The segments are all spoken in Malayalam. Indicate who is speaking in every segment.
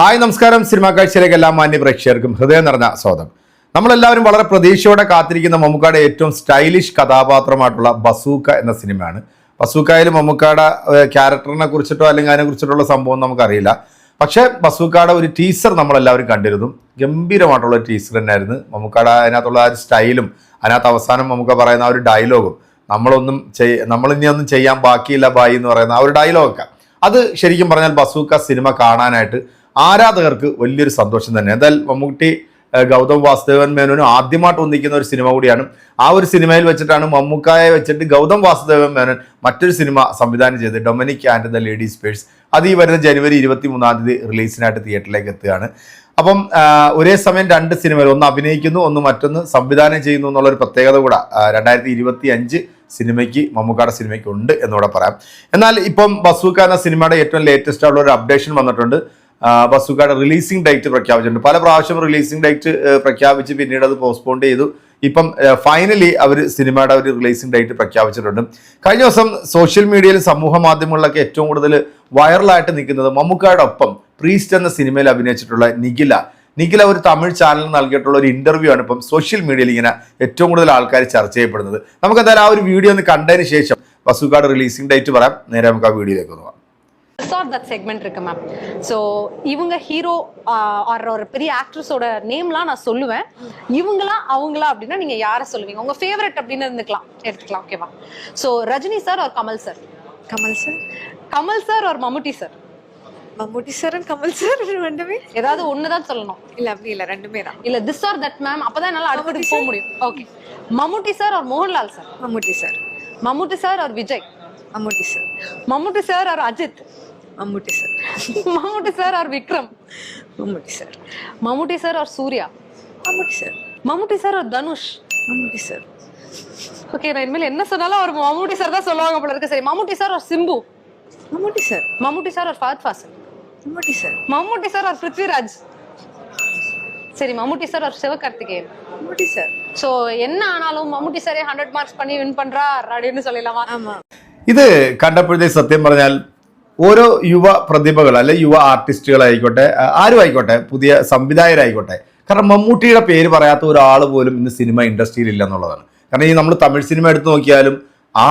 Speaker 1: ഹായ് നമസ്കാരം. സിനിമാ കാഴ്ചയിലേക്ക് എല്ലാ മാന്യ പ്രേക്ഷകർക്കും ഹൃദയം നിറഞ്ഞ സ്വാഗതം. നമ്മളെല്ലാവരും വളരെ പ്രതീക്ഷയോടെ കാത്തിരിക്കുന്ന മമ്മൂക്കായുടെ ഏറ്റവും സ്റ്റൈലിഷ് കഥാപാത്രമായിട്ടുള്ള ബസൂക്ക എന്ന സിനിമയാണ്. ബസൂക്കയിൽ മമ്മൂക്കായുടെ ഏഹ്, ക്യാരക്ടറിനെ കുറിച്ചിട്ടോ അല്ലെങ്കിൽ അതിനെ കുറിച്ചിട്ടുള്ള സംഭവം നമുക്കറിയില്ല. പക്ഷേ ബസൂക്കയുടെ ഒരു ടീസർ നമ്മളെല്ലാവരും കണ്ടിരുന്നു. ഗംഭീരമായിട്ടുള്ള ടീസർ തന്നെയായിരുന്നു. മമ്മൂക്കായുടെ അതിനകത്തുള്ള ആ ഒരു സ്റ്റൈലും അതിനകത്ത് അവസാനം നമുക്ക് പറയുന്ന ആ ഒരു ഡയലോഗും നമ്മളൊന്നും ചെയ് നമ്മളിനി ഒന്നും ചെയ്യാൻ ബാക്കിയില്ല ബായി എന്ന് പറയുന്ന ആ ഒരു ഡയലോഗൊക്കെ അത് ശരിക്കും പറഞ്ഞാൽ ബസൂക്ക സിനിമ കാണാനായിട്ട് ആരാധകർക്ക് വലിയൊരു സന്തോഷം തന്നെ. എന്തായാലും മമ്മൂട്ടി ഗൗതം വാസുദേവൻ മേനോനും ആദ്യമായിട്ട് ഒന്നിക്കുന്ന ഒരു സിനിമ കൂടിയാണ്. ആ ഒരു സിനിമയിൽ വെച്ചിട്ടാണ് മമ്മൂക്കായെ വെച്ചിട്ട് ഗൗതം വാസുദേവൻ മേനോൻ മറ്റൊരു സിനിമ സംവിധാനം ചെയ്ത് Dominic and the ladies purse. അത് ഈ വരുന്ന ജനുവരി ഇരുപത്തി മൂന്നാം തീയതി റിലീസിനായിട്ട് തിയേറ്ററിലേക്ക് എത്തുകയാണ്. അപ്പം ഒരേ സമയം രണ്ട് സിനിമകൾ ഒന്ന് അഭിനയിക്കുന്നു ഒന്ന് മറ്റൊന്ന് സംവിധാനം ചെയ്യുന്നു എന്നുള്ള ഒരു പ്രത്യേകത കൂടെ രണ്ടായിരത്തി ഇരുപത്തി അഞ്ച് സിനിമയ്ക്ക് മമ്മൂക്കാട സിനിമയ്ക്ക് ഉണ്ട് എന്നൂടെ പറയാം. എന്നാൽ ഇപ്പം ബസൂക്ക എന്ന സിനിമയുടെ ഏറ്റവും ലേറ്റസ്റ്റ് ആയിട്ടുള്ള ഒരു അപ്ഡേഷൻ വന്നിട്ടുണ്ട്. ആ, റിലീസിംഗ് ഡേറ്റ് പ്രഖ്യാപിച്ചിട്ടുണ്ട്. പല പ്രാവശ്യം റിലീസിംഗ് ഡേറ്റ് പ്രഖ്യാപിച്ച് പിന്നീട് അത് പോസ്റ്റ്പോൺ ചെയ്തു. ഇപ്പം ഫൈനലി അവർ സിനിമയുടെ ഒരു റിലീസിംഗ് ഡേറ്റ് പ്രഖ്യാപിച്ചിട്ടുണ്ട്. കഴിഞ്ഞ ദിവസം സോഷ്യൽ മീഡിയയിൽ സമൂഹ മാധ്യമങ്ങളിലൊക്കെ ഏറ്റവും കൂടുതൽ വൈറലായിട്ട് നിൽക്കുന്നത് മമ്മൂക്കായുടെ ഒപ്പം പ്രീസ്റ്റ് എന്ന സിനിമയിൽ അഭിനയിച്ചിട്ടുള്ള നിഖില. നിഖില ഒരു തമിഴ് ചാനലിന് നൽകിയിട്ടുള്ള ഒരു ഇന്റർവ്യൂ ആണ് ഇപ്പം സോഷ്യൽ മീഡിയയിൽ ഇങ്ങനെ ഏറ്റവും കൂടുതൽ ആൾക്കാർ ചർച്ച ചെയ്യപ്പെടുന്നത്. നമുക്ക് എന്തായാലും ആ ഒരു വീഡിയോ ഒന്ന് കണ്ടതിന് ശേഷം വസുക്കാട് റിലീസിംഗ് ഡേറ്റ് പറയാം. നേരെ നമുക്ക് ആ വീഡിയോയിലേക്ക് ഒന്ന് പോകാം
Speaker 2: சார் தட் செக்மெண்ட் இருக்கு மேம் ஸோ இவங்க ஹீரோ ஆர் ஒரு பெரிய ஆக்ட்ரஸோட நேம்லாம் நான் சொல்லுவேன். இவங்களா அவங்களா அப்படின்னா நீங்க யாரை சொல்லுவீங்க? உங்க ஃபேவரட் அப்படின்னு இருந்துக்கலாம். எடுத்துக்கலாம் ஓகேவா ஸோ ரஜினி சார் ஒரு Kamal sir
Speaker 3: Kamal sir
Speaker 2: Kamal sir ஒரு Mammootty sir
Speaker 3: Mammootty sir and Kamal sir ரெண்டுமே?
Speaker 2: ஏதாவது ஒன்று தான் சொல்லணும்.
Speaker 3: இல்ல அப்படி இல்ல ரெண்டுமே தான்.
Speaker 2: இல்ல திஸ் ஆர் தட் மேம் அப்பதான் என்னால அடுத்ததுக்கு போக முடியும். ஓகே மம்முட்டி சார் ஒரு Mohanlal sir
Speaker 3: Mammootty sir
Speaker 2: Mammootty sir ஒரு விஜய்?
Speaker 3: மம்முட்டி சார்
Speaker 2: மம்முட்டி சார் ஒரு Ajith?
Speaker 3: மம்முட்டி சார்
Speaker 2: மம்முட்டி சார் ஒரு விக்ரம்
Speaker 3: மம்முட்டி சார்
Speaker 2: மம்முட்டி சார் ஒரு சூர்யா
Speaker 3: மம்முட்டி சார்
Speaker 2: மம்முட்டி சார் ஒரு தனுஷ்
Speaker 3: மம்முட்டி சார்
Speaker 2: ஓகே நான் இனிமேல் என்ன சொன்னாலும் அவர் மம்முட்டி சார் தான் சொல்லுவாங்க போல இருக்கு சரி மம்முட்டி சார் ஒரு சிம்பு
Speaker 3: மம்முட்டி சார்
Speaker 2: மம்முட்டி சார் ஒரு ஃபஹத் ஃபாசில்
Speaker 3: மம்முட்டி சார்
Speaker 2: மம்முட்டி சார் ஒரு பிருத்விராஜ் சரி மம்முட்டி சார் ஒரு சிவகார்த்திகேயன்
Speaker 3: மம்முட்டி சார்
Speaker 2: ஸோ என்ன ஆனாலும் மம்முட்டி சாரே ஹண்ட்ரட் மார்க்ஸ் பண்ணி வின் பண்றார் அப்படின்னு சொல்லலாமா
Speaker 3: ஆமா
Speaker 1: ഇത് കണ്ടപ്പോഴത്തേക്ക് സത്യം പറഞ്ഞാൽ ഓരോ യുവ പ്രതിഭകൾ അല്ലെ യുവ ആർട്ടിസ്റ്റുകളായിക്കോട്ടെ ആരും ആയിക്കോട്ടെ പുതിയ സംവിധായകരായിക്കോട്ടെ. കാരണം മമ്മൂട്ടിയുടെ പേര് പറയാത്ത ഒരാൾ പോലും ഇന്ന് സിനിമ ഇൻഡസ്ട്രിയിൽ ഇല്ല എന്നുള്ളതാണ്. കാരണം ഈ നമ്മൾ തമിഴ് സിനിമ എടുത്തു നോക്കിയാലും ആ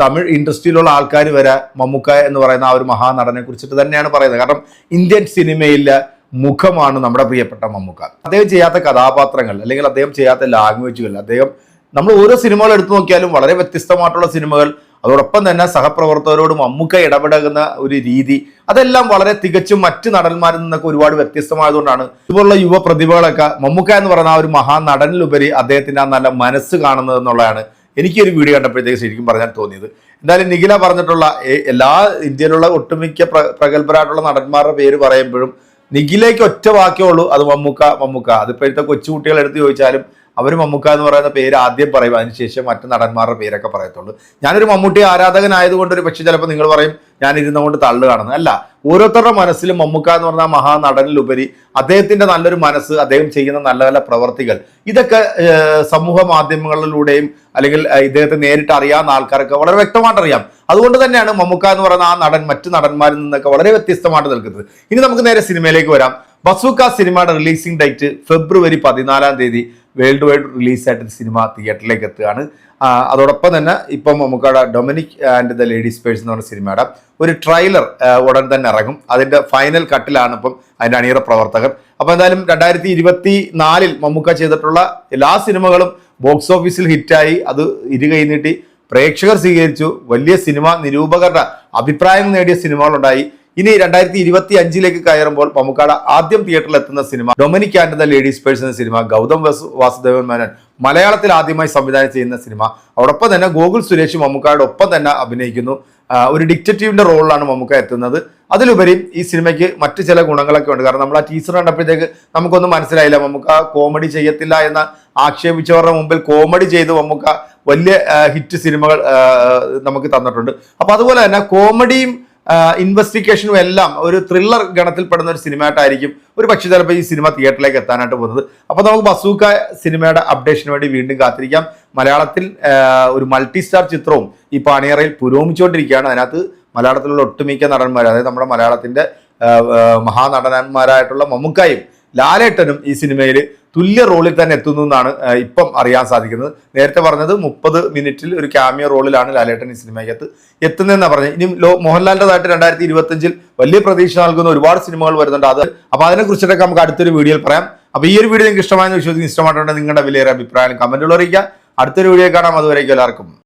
Speaker 1: തമിഴ് ഇൻഡസ്ട്രിയിലുള്ള ആൾക്കാർ വരെ മമ്മൂക്ക എന്ന് പറയുന്ന ആ ഒരു മഹാനടനെ കുറിച്ചിട്ട് തന്നെയാണ് പറയുന്നത്. കാരണം ഇന്ത്യൻ സിനിമയിലെ മുഖമാണ് നമ്മുടെ പ്രിയപ്പെട്ട മമ്മൂക്ക. അദ്ദേഹം ചെയ്യാത്ത കഥാപാത്രങ്ങൾ അല്ലെങ്കിൽ അദ്ദേഹം ചെയ്യാത്ത ലാംഗ്വേജുകൾ അദ്ദേഹം നമ്മൾ ഓരോ സിനിമകൾ എടുത്തു നോക്കിയാലും വളരെ വ്യത്യസ്തമായിട്ടുള്ള സിനിമകൾ അതോടൊപ്പം തന്നെ സഹപ്രവർത്തകരോട് മമ്മൂക്ക ഇടപെടുന്ന ഒരു രീതി അതെല്ലാം വളരെ തികച്ചും മറ്റ് നടന്മാരിൽ നിന്നൊക്കെ ഒരുപാട് വ്യത്യസ്തമായതുകൊണ്ടാണ്. ഇതുപോലുള്ള യുവ പ്രതിഭകളൊക്കെ മമ്മൂക്ക എന്ന് പറയുന്ന ആ ഒരു മഹാനടനിലുപരി അദ്ദേഹത്തിന്റെ ആ നല്ല മനസ്സ് കാണുന്നത് എന്നുള്ളതാണ് എനിക്കൊരു വീഡിയോ കണ്ടപ്പോഴത്തേക്ക് ശരിക്കും പറഞ്ഞാൽ തോന്നിയത്. എന്തായാലും നിഖില പറഞ്ഞിട്ടുള്ള എല്ലാ ഇന്ത്യയിലുള്ള ഒട്ടുമിക്ക പ്ര- പ്രഗത്ഭരായിട്ടുള്ള നടന്മാരുടെ പേര് പറയുമ്പോഴും നിഖിലേക്ക് ഒറ്റ വാക്കേ ഉള്ളൂ അത് മമ്മൂക്ക മമ്മൂക്ക. അതിപ്പോഴത്തെ കൊച്ചുകുട്ടികൾ എടുത്ത് ചോദിച്ചാലും അവർ മമ്മൂക്ക എന്ന് പറയുന്ന പേര് ആദ്യം പറയും. അതിനുശേഷം മറ്റു നടന്മാരുടെ പേരൊക്കെ പറയത്തുള്ളൂ. ഞാനൊരു മമ്മൂട്ടി ആരാധകനായതുകൊണ്ട് ഒരു പക്ഷേ ചിലപ്പോൾ നിങ്ങൾ പറയും ഞാൻ ഇരുന്നുകൊണ്ട് തള്ളുകയാണെന്ന്. അല്ല ഓരോരുത്തരുടെ മനസ്സിലും മമ്മൂക്ക എന്ന് പറഞ്ഞ മഹാനടനിലുപരി അദ്ദേഹത്തിന്റെ നല്ലൊരു മനസ്സ് അദ്ദേഹം ചെയ്യുന്ന നല്ല നല്ല പ്രവർത്തികൾ. ഇതൊക്കെ സമൂഹ മാധ്യമങ്ങളിലൂടെയും അല്ലെങ്കിൽ ഇദ്ദേഹത്തെ നേരിട്ട് അറിയാവുന്ന ആൾക്കാരൊക്കെ വളരെ വ്യക്തമായിട്ട് അറിയാം. അതുകൊണ്ട് തന്നെയാണ് മമ്മൂക്ക എന്ന് പറയുന്ന ആ നടൻ മറ്റു നടന്മാരിൽ നിന്നൊക്കെ വളരെ വ്യത്യസ്തമായിട്ട് നിൽക്കുന്നത്. ഇനി നമുക്ക് നേരെ സിനിമയിലേക്ക് വരാം. ബസൂക്ക സിനിമയുടെ റിലീസിംഗ് ഡേറ്റ് ഫെബ്രുവരി പതിനാലാം തീയതി. വേൾഡ് വൈഡ് റിലീസായിട്ട് സിനിമ തിയേറ്ററിലേക്ക് എത്തുകയാണ് അതോടൊപ്പം തന്നെ ഇപ്പം നമുക്കവിടെ Dominic and the ladies purse എന്ന് പറഞ്ഞ സിനിമയുടെ ഒരു ട്രെയിലർ ഉടൻ തന്നെ ഇറങ്ങും. അതിന്റെ ഫൈനൽ കട്ടിലാണ് ഇപ്പം അതിന്റെ അണിയറ പ്രവർത്തകർ. അപ്പോൾ എന്തായാലും രണ്ടായിരത്തി ഇരുപത്തി നാലിൽ മമ്മൂക്ക ചെയ്തിട്ടുള്ള എല്ലാ സിനിമകളും ബോക്സ് ഓഫീസിൽ ഹിറ്റായി. അത് ഇരുകൈ നീട്ടി പ്രേക്ഷകർ സ്വീകരിച്ചു. വലിയ സിനിമ നിരൂപകരുടെ അഭിപ്രായം നേടിയ സിനിമകളുണ്ടായി. ഇനി രണ്ടായിരത്തി ഇരുപത്തി അഞ്ചിലേക്ക് കയറുമ്പോൾ പമുക്കാട് ആദ്യം തിയേറ്ററിൽ എത്തുന്ന cinema Dominic and the ladies purse എന്ന സിനിമ ഗൗതം വസു വാസുദേവൻ മേനൻ മലയാളത്തിൽ ആദ്യമായി സംവിധാനം ചെയ്യുന്ന സിനിമ. അതോടൊപ്പം തന്നെ ഗോകുൽ സുരേഷ് മമ്മൂക്കായുടെ ഒപ്പം തന്നെ അഭിനയിക്കുന്നു. ഒരു ഡിക്റ്റേറ്റീവിന്റെ റോളിലാണ് മമ്മൂക്ക എത്തുന്നത്. അതിലുപരി ഈ സിനിമയ്ക്ക് മറ്റു ചില ഗുണങ്ങളൊക്കെ ഉണ്ട്. കാരണം നമ്മൾ ആ ടീച്ചർ കണ്ടപ്പോഴത്തേക്ക് നമുക്കൊന്നും മനസ്സിലായില്ല. മമ്മൂക്ക കോമഡി ചെയ്യത്തില്ല എന്ന ആക്ഷേപിച്ചവരുടെ മുമ്പിൽ കോമഡി ചെയ്ത് മമ്മൂക്ക വലിയ ഹിറ്റ് സിനിമകൾ നമുക്ക് തന്നിട്ടുണ്ട്. അപ്പൊ അതുപോലെ തന്നെ കോമഡിയും ഇൻവെസ്റ്റിഗേഷനും എല്ലാം ഒരു ത്രില്ലർ ഗണത്തിൽപ്പെടുന്ന ഒരു സിനിമയായിട്ടായിരിക്കും ഒരു പക്ഷേ ചിലപ്പോൾ ഈ സിനിമ തിയേറ്ററിലേക്ക് എത്താനായിട്ട് പോകുന്നത്. അപ്പോൾ നമുക്ക് ബസൂക്ക സിനിമയുടെ അപ്ഡേഷന് വേണ്ടി വീണ്ടും കാത്തിരിക്കാം. മലയാളത്തിൽ ഒരു മൾട്ടി സ്റ്റാർ ചിത്രവും ഈ പാണിയറയിൽ പുരോഗമിച്ചുകൊണ്ടിരിക്കുകയാണ്. അതിനകത്ത് മലയാളത്തിലുള്ള ഒട്ടുമിക്ക നടന്മാർ അതായത് നമ്മുടെ മലയാളത്തിന്റെ മഹാനടനന്മാരായിട്ടുള്ള മമ്മുക്കായും ലാലേട്ടനും ഈ സിനിമയിൽ തുല്യ റോളിൽ തന്നെ എത്തുന്നു എന്നാണ് ഇപ്പം അറിയാൻ സാധിക്കുന്നത്. നേരത്തെ പറഞ്ഞത് മുപ്പത് മിനിറ്റിൽ ഒരു ക്യാമിയോ റോളിലാണ് ലാലേട്ടൻ ഈ സിനിമയ്ക്കകത്ത് എത്തുന്നതെന്നാണ് പറഞ്ഞത്. ഇനി ലോ മോഹൻലാലിന്റെതായിട്ട് രണ്ടായിരത്തി ഇരുപത്തഞ്ചിൽ വലിയ പ്രതീക്ഷ നൽകുന്ന ഒരുപാട് സിനിമകൾ വരുന്നുണ്ട്. അത് അപ്പോൾ അതിനെക്കുറിച്ചിട്ടൊക്കെ നമുക്ക് അടുത്തൊരു വീഡിയോയിൽ പറയാം. അപ്പോൾ ഈ ഒരു വീഡിയോ നിങ്ങൾക്ക് ഇഷ്ടമായെന്ന് വിശ്വസിക്കുന്നു ഇഷ്ടമായിട്ടുണ്ടെങ്കിൽ നിങ്ങളുടെ വിലയേറെ അഭിപ്രായം കമന്റുകൾ അറിയിക്കുക. അടുത്തൊരു വീഡിയോ കാണാം. അതുവരേക്കും എല്ലാവർക്കും.